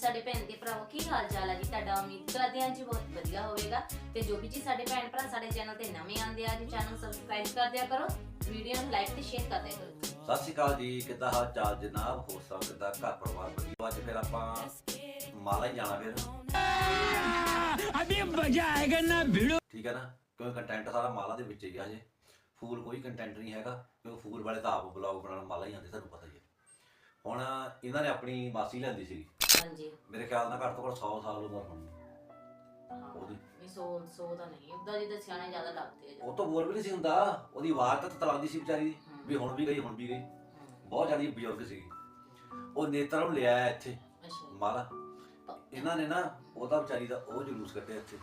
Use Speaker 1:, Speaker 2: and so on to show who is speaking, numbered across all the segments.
Speaker 1: ਸਾਡੇ ਭੈਣ ਤੇ ਭਰਾਵੋ ਕੀ ਹਾਲ ਚਾਲ ਹੈ ਜੀ? ਤੁਹਾਡਾ ਉਮੀਦ ਕਰਦੇ ਹਾਂ ਜੀ ਬਹੁਤ ਵਧੀਆ ਹੋਵੇਗਾ। ਤੇ ਜੋ ਵੀ ਜੀ ਸਾਡੇ ਭੈਣ ਭਰਾ ਸਾਡੇ ਚੈਨਲ ਤੇ ਨਵੇਂ ਆਉਂਦੇ ਆ ਜੀ ਚੈਨਲ ਸਬਸਕ੍ਰਾਈਬ ਕਰ ਦਿਆ ਕਰੋ ਵੀਡੀਓ ਨੂੰ ਲਾਈਕ ਤੇ ਸ਼ੇਅਰ ਕਰ ਦਿਆ ਕਰੋ।
Speaker 2: ਸਤਿ ਸ਼੍ਰੀ ਅਕਾਲ ਜੀ ਕਿੱਦਾਂ ਹਾਲ ਚਾਲ ਜਨਾਬ? ਹੋ ਸਕਦਾ ਘਰ ਪਰਿਵਾਰ ਵਧੀਆ? ਅੱਜ ਫਿਰ ਆਪਾਂ ਮਾਲਾ ਜਾਣਾ ਫਿਰ।
Speaker 3: ਅਬੇ ਮਜ਼ਾ ਆਏਗਾ ਨਾ ਭਿੜੋ।
Speaker 2: ਠੀਕ ਹੈ ਨਾ? ਕਿਉਂਕਿ ਕੰਟੈਂਟ ਸਾਰਾ ਮਾਲਾ ਦੇ ਵਿੱਚ ਹੀ ਆ ਜੇ ਫੂਲ ਕੋਈ ਕੰਟੈਂਟ ਨਹੀਂ ਹੈਗਾ ਕਿਉਂਕਿ ਫੂਲ ਵਾਲੇ ਤਾਂ ਆਪ ਬਲੌਗ ਬਣਾਉਣ ਮਾਲਾ ਹੀ ਆਉਂਦੇ ਤੁਹਾਨੂੰ ਪਤਾ ਹੀ ਹੈ। ਹੁਣ ਇਹਨਾਂ ਨੇ ਆਪਣੀ ਮਾਸੀ ਲੈਂਦੀ ਸੀ
Speaker 1: ਹਾਂਜੀ।
Speaker 2: ਮੇਰੇ ਖਿਆਲ ਨਾਲ ਘੱਟ ਤੋਂ ਘੱਟ 100 ਸਾਲ ਉਮਰ ਹੋਣੀ।
Speaker 1: ਹਾਂ
Speaker 2: ਉਹਦੀ।
Speaker 1: ਇਹ ਸੋ ਸੋ ਤਾਂ ਨਹੀਂ। ਉਦਾਂ ਜਿੱਦਾਂ ਸਿਆਣੇ ਜ਼ਿਆਦਾ ਲੱਗਦੇ ਆ
Speaker 2: ਉਹ ਤਾਂ ਬੋਲ ਵੀ ਨਹੀਂ ਸੀ ਹੁੰਦਾ। ਉਹਦੀ ਆਵਾਜ਼ ਤਾਂ ਤਲਾਉਂਦੀ ਸੀ ਵਿਚਾਰੀ। ਦੀ ਵੀ ਹੁਣ ਵੀ ਗਈ ਹੁਣ ਵੀ ਗਈ। ਬਹੁਤ ਜ਼ਿਆਦਾ ਬਜ਼ੁਰਗ ਸੀ ਉਹ ਨੇਤਰ ਨੂੰ ਲਿਆਇਆ ਇੱਥੇ।
Speaker 1: ਅੱਛਾ।
Speaker 2: ਮਾਲਾ। ਇਹਨਾਂ ਨੇ ਨਾ ਉਹਦਾ ਵਿਚਾਰੀ ਦਾ ਉਹ ਜਲੂਸ ਕੱਢਿਆ ਇੱਥੇ।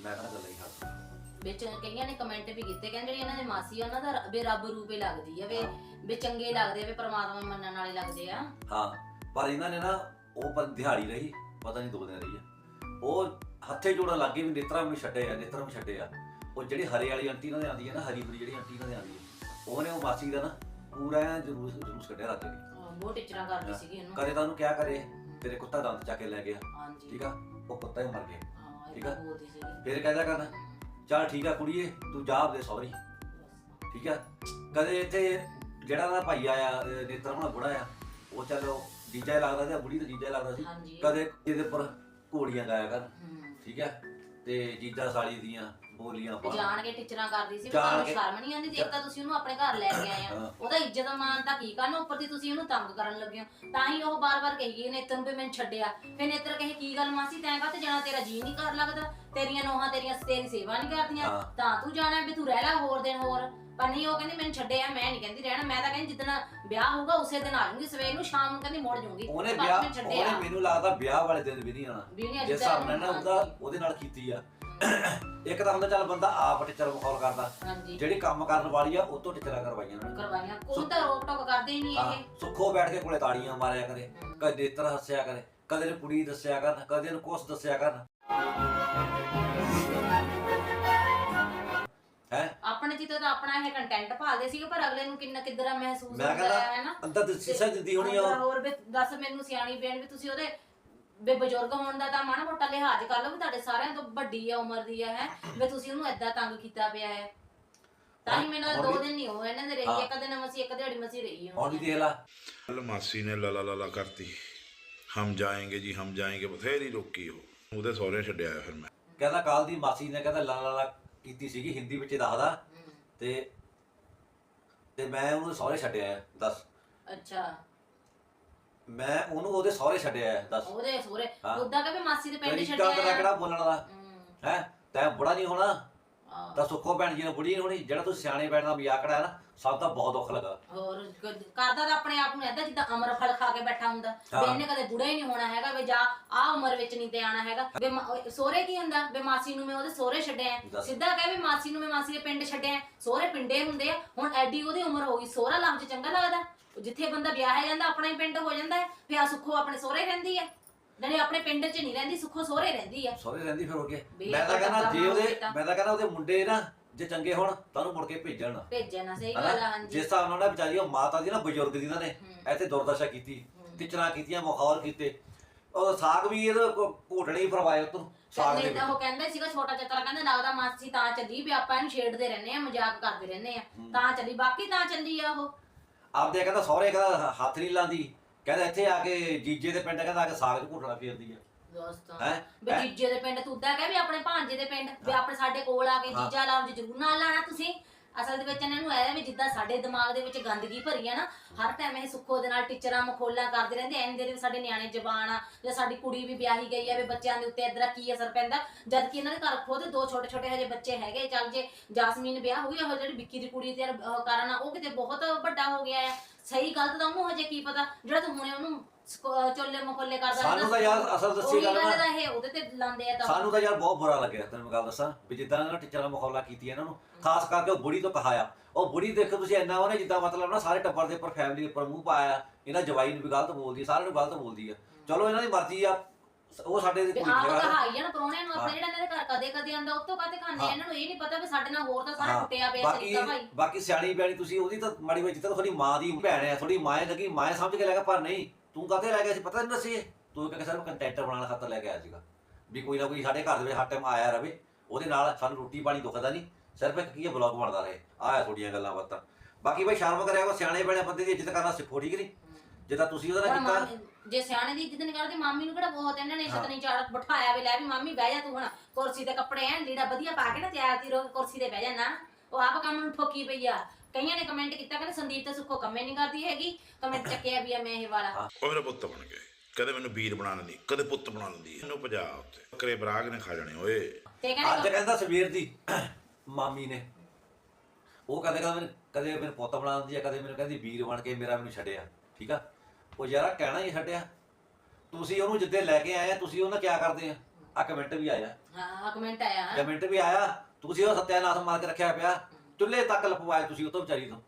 Speaker 2: ਮੈਂ ਕਹਿੰਦਾ ਗੱਲਾਂ ਹੀ ਕਰਦਾ
Speaker 1: ਵਿੱਚ ਕਈਆਂ ਨੇ ਕਮੈਂਟ ਵੀ ਕੀਤੇ ਕਹਿੰਦੇ ਜਿਹੜੀ ਇਹਨਾਂ ਦੇ ਮਾਸੀ ਆ ਉਹਨਾਂ ਦਾ ਰ- ਵੀ ਰੱਬ ਰੂਪੇ ਲੱਗਦੀ ਆ ਵੀ ਵੀ ਚੰਗੇ ਲੱਗਦੇ ਆ ਵੀ ਪ੍ਰਮਾਤਮਾ ਮੰਨਣ ਵਾਲੇ ਲੱਗਦੇ ਆ।
Speaker 2: ਹਾਂ। ਪਰ ਇਹਨਾਂ ਨੇ ਨਾ ਉਹ ਪਰ ਦਿਹਾੜੀ ਰਹੀ ਪਤਾ ਨਹੀਂ ਦੋ ਦਿਨ ਰਹੀ ਆ। ਉਹ ਹੱਥੇ ਜੋੜਨ ਲੱਗੇ ਵੀ ਨੇਤਰਾ ਨੂੰ ਛੱਡੇ ਆ ਨੇਤਰਾ ਨੂੰ ਛੱਡੇ ਆ। ਉਹ ਜਿਹੜੀ ਹਰੇ ਵਾਲੀ ਆਂਟੀ ਇਹਨਾਂ ਦੇ ਆਂਦੀ ਹੈ ਨਾ ਹਰੀ ਹਰੀ ਜਿਹੜੀ ਆਂਟੀ ਇਹਨਾਂ ਦੇ ਆਂਦੀ ਹੈ ਉਹਨੇ ਉਹ ਮਾਸੀ ਦਾ ਨਾ ਪੂਰਾ ਜਲੂਸ ਜਲੂਸ ਕੱਢਿਆ
Speaker 1: ਹਾਂ, ਬਹੁਤ ਟਿਚਰਾਂ ਕਰਦੀ ਸੀਗੀ ਇਹਨੂੰ।
Speaker 2: ਕਦੇ ਤਾਂ ਉਹਨੂੰ ਕਿਆ ਕਰੇ ਤੇਰੇ ਕੁੱਤਾ ਦੰਦ ਚੱਕ ਕੇ ਲੈ ਗਿਆ।
Speaker 1: ਹਾਂਜੀ।
Speaker 2: ਠੀਕ ਆ? ਉਹ ਕੁੱਤਾ ਹੀ ਮਰ ਗਿਆ।
Speaker 1: ਹਾਂ
Speaker 2: ਠੀਕ ਆ।
Speaker 1: ਬੋਲਦੀ ਸੀਗੀ।
Speaker 2: ਫਿਰ ਕਹਿੰਦਾ ਕਰਨਾ ਚੱਲ ਠੀਕ ਆ ਕੁੜੀਏ ਤੂੰ ਜਾ ਆਪਦੇ
Speaker 1: ਬਸ।
Speaker 2: ਠੀਕ ਆ? ਕਦੇ ਇੱਥੇ ਜਿਹੜਾ ਦਾ ਭਾਈ ਆਇਆ ਨੇਤਰ ਹੋਣਾ ਬੁੜਾ ਆ ਉਹ ਚਲੋ ਜੀਜਾ ਹੀ ਲੱਗਦਾ ਸੀ ਬੁੜੀ ਤਾਂ ਜੀਜਾ ਹੀ ਲੱਗਦਾ ਸੀ।
Speaker 1: ਹਾਂਜੀ।
Speaker 2: ਕਦੇ ਇਹਦੇ ਉੱਪਰ ਘੋੜੀਆਂ ਗਾਇਆ ਕਰ
Speaker 1: ਹੂੰ।
Speaker 2: ਠੀਕ ਹੈ? ਤੇ ਜੀਜਾ ਸਾਲੀ ਦੀਆਂ ਬੋਲੀਆਂ
Speaker 1: ਵੀ
Speaker 2: ਪਾ
Speaker 1: ਜਾਣ ਕੇ ਟੀਚਰਾਂ ਕਰਦੀ ਸੀ ਵੀ
Speaker 2: ਜਾਣ
Speaker 1: ਤੁਹਾਨੂੰ
Speaker 2: ਕੇ-
Speaker 1: ਸ਼ਰਮ ਨਹੀਂ ਆਉਂਦੀ ਜੇ ਤਾਂ ਤੁਸੀਂ ਉਹਨੂੰ ਆਪਣੇ ਘਰ ਲੈ ਕੇ ਆਏ ਆ।
Speaker 2: ਹਾਂ।
Speaker 1: ਉਹਦਾ ਇੱਜ਼ਤ ਮਾਨ ਤਾਂ ਕੀ ਕਰਨ? ਉੱਪਰ ਦੀ ਤੁਸੀਂ ਉਹਨੂੰ ਤੰਗ ਕਰਨ ਲੱਗੇ ਹੋ। ਤਾਂ ਹੀ ਉਹ ਬਾਰ-ਬਾਰ ਕਹੀ ਗਈ ਨੇ ਤੈਨੂੰ ਵੀ ਮੈਨੂੰ ਛੱਡਿਆ। ਫਿਰ ਨੇਤਰ ਕਹੇ ਕੀ ਗੱਲ ਮਾਸੀ ਤੈਂ ਕਾ ਤੇ ਜਾਣਾ? ਤੇਰਾ ਜੀ ਨਹੀਂ ਕਰ ਲੱਗਦਾ। ਤੇਰੀਆਂ ਨੋਹਾਂ ਤੇਰੀਆਂ ਤੇਰੀ ਸੇਵਾ ਨਹੀਂ ਕਰਦੀਆਂ।
Speaker 2: ਹਾਂ।
Speaker 1: ਤਾਂ ਤੂੰ ਜਾਣਾ ਵੀ ਤੂੰ ਰਹਿ ਲੈ ਹੋਰ ਦਿਨ ਹੋਰ। ਪਰ ਨਹੀਂ ਉਹ ਕਹਿੰਦੀ ਮੈਨੂੰ ਛੱਡਿਆ ਮੈਂ ਨਹੀਂ ਕਹਿੰਦੀ ਰਹਿਣਾ। ਮੈਂ ਤਾਂ ਕਹਿੰਦੀ ਜਿੱਦਣ ਵਿਆਹ ਹੋਊਗਾ ਉਸੇ ਦਿਨ ਆ ਜਾਊਂਗੀ ਸਵੇਰ ਨੂੰ ਸ਼ਾਮ ਨੂੰ ਕਹਿੰਦੀ ਮੁੜ ਜਾਊਂਗੀ
Speaker 2: ਉਹਨੇ
Speaker 1: ਬਸ
Speaker 2: ਵਿਆਹ
Speaker 1: ਮੈਨੂੰ ਛੱਡਿਆ।
Speaker 2: ਉਹਨੇ ਮੈਨੂੰ ਲੱਗਦਾ ਵਿਆਹ ਵਾਲੇ ਦਿਨ ਵੀ ਨਹੀਂ ਆਣਾ
Speaker 1: ਵੀ ਨਹੀਂ
Speaker 2: ਜਿਸ ਹਿਸਾਬ ਨਾਲ ਨਾ ਉਹਦਾ ਉਹਦੇ ਨਾਲ ਕੀਤੀ ਆ। ਇੱਕ ਤਾਂ ਹੁੰਦਾ ਚੱਲ ਬੰਦਾ ਆਪ ਟੀਚਰ ਮਖੌਲ ਕਰਦਾ
Speaker 1: ਹਾਂਜੀ।
Speaker 2: ਜਿਹੜੀ ਕੰਮ ਕਰਨ ਵਾਲੀ ਆ ਉਹ ਤੋਂ ਟੀਚਰਾਂ ਕਰਵਾਈਆਂ ਉਹਨਾਂ ਨੇ।
Speaker 1: ਕਰਵਾਈਆਂ ਕੋਈ ਤਾਂ ਰੋਕ ਟੋਕ ਕਰਦੇ ਹੀ ਨਹੀਂ
Speaker 2: ਹਾਂ
Speaker 1: ਇਹ।
Speaker 2: ਸੁੱਖੋ ਬੈਠ ਕੇ ਕੋਲੇ ਤਾੜੀਆਂ ਮਾਰਿਆ ਕਰੇ। ਕਦੇ ਨੇਤਰ ਹੱਸਿਆ ਕਰੇ ਕਦੇ ਇਹਨੂੰ ਕੁੜੀ ਦੱਸਿਆ ਕਰਨ ਕਦੇ ਇਹਨੂੰ ਕੁਛ ਦੱਸਿਆ ਕਰਨ। ਹੈ?
Speaker 1: ਆਪਣੇ ਜਿੱਤੇ ਤਾਂ ਆਪਣਾ ਇਹ ਕੰਟੈਂਟ ਭਾਲਦੇ ਸੀਗੇ ਪਰ ਅਗਲੇ ਨੂੰ ਕਿੰਨਾ ਕਿੱਦਰਾ ਮਹਿਸੂਸ
Speaker 2: ਮੈਂ
Speaker 1: ਹੁੰਦਾ ਹੈ ਨਾ?
Speaker 2: ਅੰਦਰ ਤੇ ਸੀਸਾ ਦਿੰਦੀ ਹੋਣੀ ਆ
Speaker 1: ਹੋਰ-
Speaker 2: ਉਹ।
Speaker 1: ਹੋਰ ਵੀ ਦੱਸ ਮੈਨੂੰ ਸਿਆਣੀ ਬੇਨ ਵੀ ਤੁਸੀਂ ਉਹਦੇ ਵੇ ਬਜ਼ੁਰਗ ਹੋਣ ਦਾ ਤਾਂ ਮਾਣਾ ਮੋਟਾ ਲਿਹਾਜ਼ ਕਰ ਲਓ ਵੀ ਤੁਹਾਡੇ ਸਾਰਿਆਂ ਤੋਂ ਵੱਡੀ ਆ ਉਮਰ ਦੀ ਆ ਹੈ। ਵੀ ਤੁਸੀਂ ਉਹਨੂੰ ਐਦਾਂ ਤੰਗ ਕੀਤਾ ਪਿਆ ਹੈ। ਤਾਂ ਹੀ ਮੈਨੂੰ ਦੋ ਦਿਨ ਨਹੀਂ ਹੋਏ ਇਹਨਾਂ ਦੇ ਰਹੀ ਇੱਕ ਦਿਨ ਮਸੀ ਇੱਕ ਦਿਹਾੜੀ ਮਸੀ ਰਹੀ
Speaker 2: ਹਾਂ। ਉਹਦੀ ਦੇਖ ਲਾ।
Speaker 4: ਕੱਲ ਮਾਸੀ ਨੇ ਲਲਾ ਲਲਾ ਕਰਤੀ। ਹਮ ਜਾਏਂਗੇ ਜੀ ਹਮ ਜਾਏਂਗੇ ਬਥੇਰੀ ਰੋਕੀ ਉਹ। ਉਹਦੇ ਸਹੁਰੇ ਛੱਡਿਆ ਫਿਰ ਮੈਂ।
Speaker 2: ਕਹਿੰਦਾ ਕਾਲ ਦੀ ਮਾਸੀ ਨੇ ਕਹਿੰਦਾ ਲਾ ਲਾ ਕੀਤੀ ਸੀਗੀ ਹਿੰਦੀ ਵਿੱਚ ਦੱਸਦਾ। ਤੇ ਤੇ ਮੈਂ ਉਹਨੂੰ ਸਹੁਰੇ ਛੱਡਿਆ ਦੱਸ।
Speaker 1: ਅੱਛਾ।
Speaker 2: ਮੈਂ ਉਹਨੂੰ ਉਹਦੇ ਸਹੁਰੇ ਛੱਡਿਆ ਹੈ, ਦੱਸ।
Speaker 1: ਉਹਦੇ ਸੋਰੇ
Speaker 2: ਹਾਂ।
Speaker 1: ਉਦਾਂ ਕਿ ਵੀ ਮਾਸੀ ਦੇ ਪਿੰਡ
Speaker 2: ਤਰੀਕਾ
Speaker 1: ਛੱਡਿਆ
Speaker 2: ਤੇਰਾ। ਕਿਹੜਾ ਬੋਲਣ ਦਾ ਹੈ। ਤੈਂ ਬੁੜਾ ਨਹੀਂ ਹੋਣਾ।
Speaker 1: ਆਹ,
Speaker 2: ਤਾਂ ਸੁੱਖੋ ਭੈਣ ਜੀ ਨੇ ਬੁੜੀ ਨਹੀਂ ਹੋਣੀ। ਜਿਹੜਾ ਤੂੰ ਸਿਆਣੇ ਬੈਠ ਦਾ ਮਜ਼ਾਕ ਕਰਾਇਆ ਨਾ ਸਭ ਦਾ ਬਹੁਤ ਦੁੱਖ ਲੱਗਾ।
Speaker 1: ਹੋਰ ਕ- ਕਰਦਾ ਤਾਂ ਆਪਣੇ ਆਪ ਨੂੰ ਏਦਾਂ ਜਿੱਦਾਂ ਅਮਰ ਫਲ ਖਾ ਕੇ ਬੈਠਾ ਹੁੰਦਾ। ਵੀ
Speaker 2: ਹਾਂ।
Speaker 1: ਇਹਨੇ ਕਦੇ ਬੁੜਾ ਹੀ ਨਹੀਂ ਹੋਣਾ ਹੈਗਾ ਵੀ ਜਾ ਆ ਉਮਰ ਵਿੱਚ ਨਹੀਂ ਤੇ ਆਣਾ ਹੈਗਾ। ਵੀ ਸੋਰੇ ਕੀ ਹੁੰਦਾ? ਵੀ ਮਾਸੀ ਨੂੰ ਮੈਂ ਉਹਦੇ ਸੋਰੇ ਛੱਡਿਆ ਹੈ।
Speaker 2: ਦੱਸ।
Speaker 1: ਸਿੱਧਾ ਕਹੇ ਵੀ ਮਾਸੀ ਨੂੰ ਮੈਂ ਮਾਸੀ ਦੇ ਪਿੰਡ ਛੱਡਿਆ ਸੋਰੇ ਪਿੰਡੇ ਹੁੰਦੇ ਆ। ਹੁਣ ਐਡੀ ਉਹਦੀ ਉਮਰ ਹੋ ਗਈ। ਸੋਰਾ ਲਫ਼ਜ਼ ਚੰਗਾ ਲੱਗਦਾ? ਜਿੱਥੇ ਬੰਦਾ ਵਿਆਹਿਆ ਜਾਂਦਾ ਆਪਣਾ ਹੀ ਪਿੰਡ ਹੋ ਜਾਂਦਾ ਹੈ ਫਿਰ ਆ ਸੁੱਖੋ ਆਪਣੇ ਸੋਰੇ ਰਹਿੰਦੀ ਹੈ ਜਿਹੜੇ ਆਪਣੇ ਪਿੰਡ 'ਚ ਨਹੀਂ ਰਹਿੰਦੀ ਸੁੱਖੋ ਸੋਰੇ ਰਹਿੰਦੀ ਹੈ
Speaker 2: ਸਹੁਰੇ ਰਹਿੰਦੀ ਫਿਰ ਹੋ ਕੇ
Speaker 1: ਵੀ
Speaker 2: ਮੈਂ ਤਾਂ ਕਹਿੰਦਾ ਜੇ ਉਹਦੇ। ਮੈਂ ਤਾਂ ਕਹਿੰਦਾ ਉਹਦੇ ਮੁੰਡੇ ਨਾ ਜੇ ਚੰਗੇ ਹੋਣ ਤਾਂ ਉਹਨੂੰ ਮੁੜ ਕੇ ਭੇਜਣ ਨਾ
Speaker 1: ਭੇਜਿਆ ਨਾ ਸਹੀ? ਗੱਲ ਆ ਹਾਂਜੀ
Speaker 2: ਜਿਸ ਹਿਸਾਬ ਨਾਲ ਨਾ ਵਿਚਾਰੀ ਉਹ ਮਾਤਾ ਦੀ ਨਾ ਬਜ਼ੁਰਗ ਦੀ ਇਹਨਾਂ ਨੇ। ਇੱਥੇ ਦੁਰਦਸ਼ਾ ਕੀਤੀ। ਟਿਚਰਾਂ ਕੀਤੀਆਂ ਮਖੌਲ ਕੀਤੇ ਉਹ ਸਾਗ ਵੀ ਇਹਦਾ ਘੋਟਣੇ ਹੀ ਫਰਵਾਏ ਉਤੋਂ ਸਾਗ ਦੇ
Speaker 1: ਕਹਿੰਦੇ
Speaker 2: ਵਿੱਚ।
Speaker 1: ਉਹ ਕਹਿੰਦੇ ਸੀਗਾ ਛੋਟਾ ਚੱਤਰਾ ਕਹਿੰਦਾ ਲੱਗਦਾ ਮਾਸੀ ਤਾਂ ਚੱਲੀ ਵੀ ਆਪਾਂ ਇਹਨੂੰ ਛੇੜਦੇ ਰਹਿੰਦੇ ਆ ਮਜ਼ਾਕ ਕਰਦੇ ਰਹਿੰਦੇ ਆ ਤਾਂ ਚੱਲੀ ਬਾਕੀ ਤਾਂ ਚੱਲੀ ਆ ਉਹ
Speaker 2: ਆਪਦੇ ਕਹਿੰਦਾ ਸਹੁਰੇ ਕਹਿੰਦਾ ਹੱਥ ਨਹੀਂ ਲਾਂਦੀ ਕਹਿੰਦਾ ਇੱਥੇ ਆ ਕੇ ਜੀਜੇ ਦੇ ਪਿੰਡ ਕਹਿੰਦਾ ਆ ਕੇ ਸਾਗ ਚ ਘੋਟਣਾ ਫੇਰਦੀ ਆ
Speaker 1: ਦੋਸਤੋ
Speaker 2: ਹੈਂ?
Speaker 1: ਵੀ ਜੀਜੇ ਦੇ ਪਿੰਡ ਤੂੰ ਤਾਂ ਕਹਿ ਵੀ ਆਪਣੇ ਭਾਂਜੇ ਦੇ ਪਿੰਡ ਵੀ ਆਪਣੇ ਸਾਡੇ ਕੋਲ ਆ ਕੇ
Speaker 2: ਹਾਂ।
Speaker 1: ਜੀਜਾ ਲਫ਼ਜ਼ ਜ਼ਰੂਰ ਨਾਲ ਲਾਣਾ ਤੁਸੀਂ ਅਸਲ ਦੇ ਵਿੱਚ ਇਹਨਾਂ ਨੂੰ ਐ ਵੀ ਜਿੱਦਾਂ ਸਾਡੇ ਦਿਮਾਗ ਦੇ ਵਿੱਚ ਗੰਦਗੀ ਭਰੀ ਆ ਨਾ ਹਰ ਟਾਈਮ ਇਹ ਸੁੱਖੋ ਦੇ ਨਾਲ ਟੀਚਰਾਂ ਮਖੋਲਾਂ ਕਰਦੇ ਰਹਿੰਦੇ ਐਂ ਦੇ ਸਾਡੇ ਨਿਆਣੇ ਜ਼ਬਾਨ ਆ ਜਾਂ ਸਾਡੀ ਕੁੜੀ ਵੀ ਵਿਆਹੀ ਗਈ ਆ ਵੀ ਬੱਚਿਆਂ ਦੇ ਉੱਤੇ ਇਦਾਂ ਕੀ ਅਸਰ ਪੈਂਦਾ ਜਦ ਕਿ ਇਹਨਾਂ ਦੇ ਘਰ ਖੁਦ ਦੋ ਛੋਟੇ ਛੋਟੇ ਹਜੇ ਬੱਚੇ ਹੈਗੇ ਚੱਲ ਜੇ ਜਾਸਮੀਨ ਵਿਆਹ ਹੋ ਗਈ ਉਹ ਜਿਹੜੀ ਵਿੱਕੀ ਦੀ ਕੁੜੀ ਤੇ ਕਾਰਨ ਆ ਉਹ ਕਿਤੇ ਬਹੁਤ ਵੱਡਾ ਹੋ ਗਿਆ ਆ। ਸਹੀ ਗਲਤ ਦਾ ਉਹਨੂੰ ਹਜੇ ਕੀ ਪਤਾ ਜਿਹੜਾ ਤੂੰ ਹੁਣੇ ਉਹਨੂੰ ਚੋਲੇ ਮਖੋਲੇ ਕਰਦਾ
Speaker 2: ਸਾਨੂੰ ਤਾਂ ਯਾਰ ਅਸਲ ਦੱਸੀ ਗੱਲ ਨਾ
Speaker 1: ਇਹ ਉਹਦੇ ਤੇ ਲਾਉਂਦੇ ਆ ਤਾਂ।
Speaker 2: ਸਾਨੂੰ ਤਾਂ ਯਾਰ ਬਹੁਤ ਬੁਰਾ ਲੱਗਿਆ ਤੈਨੂੰ ਮੈਂ ਗੱਲ ਦੱਸਾਂ ਵੀ ਜਿੱਦਾਂ ਇਹਨਾਂ ਟੀਚਰਾਂ ਮਖੌਲਾ ਕੀਤੀ ਇਹਨਾਂ ਨੂੰ ਖਾਸ ਕਰਕੇ ਉਹ ਬੁੜੀ ਤੋਂ ਕਹਾਇਆ। ਉਹ ਬੁੜੀ ਦੇਖੋ ਤੁਸੀਂ ਇੰਨਾ ਉਹਨੇ ਜਿੱਦਾਂ ਮਤਲਬ ਨਾ ਸਾਰੇ ਟੱਬਰ ਦੇ ਉੱਪਰ ਫੈਮਿਲੀ ਦੇ ਉੱਪਰ ਮੂੰਹ ਪਾਇਆ ਇਹਨਾਂ ਜਵਾਈ ਨੂੰ ਵੀ ਗਲਤ ਬੋਲਦੀ ਸਾਰਿਆਂ ਨੂੰ ਗਲਤ ਬੋਲਦੀ ਆ। ਚਲੋ ਇਹਨਾਂ ਦੀ ਮਰਜ਼ੀ ਆ ਉਹ ਸਾਡੇ ਦੀ
Speaker 1: ਤੇ ਆਪ
Speaker 2: ਜਗ੍ਹਾ
Speaker 1: ਕਹਾਈ ਆ ਨਾ ਪਰੋਣਿਆਂ ਨੂੰ ਆਪਣੇ। ਜਿਹੜਾ ਇਹਨਾਂ ਦੇ ਘਰ ਕਦੇ ਕਦੇ ਆਂਦਾ ਉੱਤੋਂ ਕਾਤੇ ਖਾਂਦੇ ਆ। ਇਹਨਾਂ ਨੂੰ ਇਹ ਨਹੀਂ ਪਤਾ ਵੀ ਸਾਡੇ ਨਾਲ ਹੋਰ ਤਾਂ ਸਾਰਾ ਟੁੱਟਿਆ ਪਿਆ
Speaker 2: ਬਾਕੀ
Speaker 1: ਸਰੀਕਾ ਭਾਈ।
Speaker 2: ਬਾਕੀ ਸਿਆਣੀ ਬਿਆਣੀ ਤੁਸੀਂ ਉਹਦੀ ਤਾਂ ਮਾੜੀ ਵਿੱਚ ਤਾਂ ਤੁਹਾਡੀ ਮਾਂ ਦੀ ਭੈਣ ਹੈ ਤੁਹਾਡੀ ਮਾਂ ਹੈ ਲੱਗੀ ਮਾਂ ਸਮਝ ਕੇ ਲੈ ਗਿਆ ਪਰ ਨਹੀਂ ਤੂੰ ਕਾਹਤੇ ਲੈ ਗਿਆ ਸੀ? ਪਤਾ ਨਹੀਂ ਦੱਸੀ ਤੂੰ ਇੱਕ ਸਿਰਫ ਕੰਟੈਂਟ ਬਣਾਉਣ ਖਾਤਰ ਲੈ ਕੇ ਆਇਆ ਸੀਗਾ। ਵੀ ਕੋਈ ਨਾ ਕੋਈ ਸਾਡੇ ਘਰ ਦੇ ਵਿੱਚ ਹਰ ਟਾਈਮ ਆਇਆ ਰਵੇ ਉਹਦੇ ਨਾਲ ਸਾਨੂੰ ਰੋਟੀ ਪਾਣੀ ਦੁਖਦਾ ਨਹੀਂ। ਸਿਰਫ ਇੱਕ ਕੀ ਹੈ ਬਲੌਗ ਬਣਦਾ ਰਹੇ। ਆਇਆ ਥੋੜੀਆਂ ਗੱਲਾਂ ਬਾਤਾਂ। ਬਾਕੀ ਬਈ ਸ਼ਰਮ ਕਰਿਆ ਕੋ ਸਿਆਣੇ ਬਣੇ ਬੰਦੇ ਦੀ ਇੱਜ਼ਤ ਕਰਨਾ ਸਿੱਖੋ ਠੀਕ ਨਹੀਂ? ਜਿੱਦਾਂ ਤੁਸੀਂ ਉਹਦਾ ਨਾਲ ਕੀਤਾ
Speaker 1: ਮਾਮੀ- ਜੇ ਸਿਆਣੇ ਦੀ ਇੱਜ਼ਤ ਨਹੀਂ ਕਰਦੇ ਮਾਮੀ ਨੂੰ ਕਿਹੜਾ ਬਹੁਤ ਇਹਨਾਂ ਨੇ ਇੱਜ਼ਤ ਨਹੀਂ ਚਾੜ ਬਿਠਾਇਆ ਵੀ ਲੈ ਵੀ ਮਾਮੀ ਬਹਿ ਜਾ ਤੂੰ ਹੁਣ ਕੁਰਸੀ ਤੇ ਕੱਪੜੇ ਐਨ ਲੀੜਾ ਵਧੀਆ ਪਾ ਕੇ ਨਾ ਤਿਆਰ ਤੀ ਰੋ ਕੁਰਸੀ ਤੇ ਬਹਿ ਜਾ ਨਾ। ਉਹ ਆਪ ਕੰਮ ਨੂੰ ਠੋਕੀ ਪਈ ਆ। ਕਈਆਂ ਨੇ ਕਮੈਂਟ ਕੀਤਾ ਕਹਿੰਦੇ ਸੰਦੀਪ ਤੇ ਸੁੱਖੋ ਕੰਮੇ ਨਹੀਂ ਕਰਦੀ ਹੈਗੀ ਕਮੈਂਟ ਚੱਕਿਆ ਵੀ ਆ ਮੈਂ ਇਹ ਵਾਲਾ।
Speaker 4: ਉਹ ਮੇਰਾ ਪੁੱਤ ਬਣ ਗਏ ਕਦੇ ਮੈਨੂੰ ਵੀਰ ਬਣਾ ਲੈਂਦੀ ਕਦੇ ਪੁੱਤ ਬਣਾ ਲੈਂਦੀ ਇਹਨੂੰ ਭਜਾ ਉੱਤੇ ਬੱਕਰੇ ਬਰਾਗ ਨੇ ਖਾ ਜਾਣੇ ਓਏ।
Speaker 1: ਤੇ
Speaker 2: ਅੱਜ
Speaker 1: ਕਹਿੰਦੇ
Speaker 2: ਕਹਿੰਦਾ ਸਵੇਰ ਦੀ। ਮਾਮੀ ਨੇ। ਉਹ ਕਦੇ ਕਦੇ ਮੈਨੂੰ ਕਦੇ ਮੈਨੂੰ ਪੁੱਤ ਬਣਾ ਦਿੰਦੀ ਆ ਕਦੇ ਮੈਨੂੰ ਕਹਿੰਦੀ ਵੀਰ ਬਣ ਕੇ ਮੇਰਾ ਮੈਨੂੰ ਛੱਡਿਆ ਠੀਕ ਆ? ਉਹ ਯਾਰਾ ਕਹਿਣਾ ਹੀ ਛੱਡਿਆ। ਤੁਸੀਂ ਉਹਨੂੰ ਜਿੱਦੇ ਲੈ ਕੇ ਆਏ ਆ ਤੁਸੀਂ ਉਹਨਾਂ ਕਿਆ ਕਰਦੇ ਆ? ਆ ਕਮੈਂਟ ਵੀ ਆਇਆ।
Speaker 1: ਹਾਂ ਕਮੈਂਟ ਆਇਆ।
Speaker 2: ਕਮੈਂਟ ਵੀ ਆਇਆ। ਤੁਸੀਂ ਉਹ ਸੱਤਿਆਨਾਸ਼ ਮਾਰ ਕੇ ਰੱਖਿਆ ਪਿਆ। ਚੁੱਲ੍ਹੇ ਤੱਕ ਲਪਵਾਏ ਤੁਸੀਂ ਉਹ ਤੋਂ ਵਿਚਾਰੀ ਤੋਂ।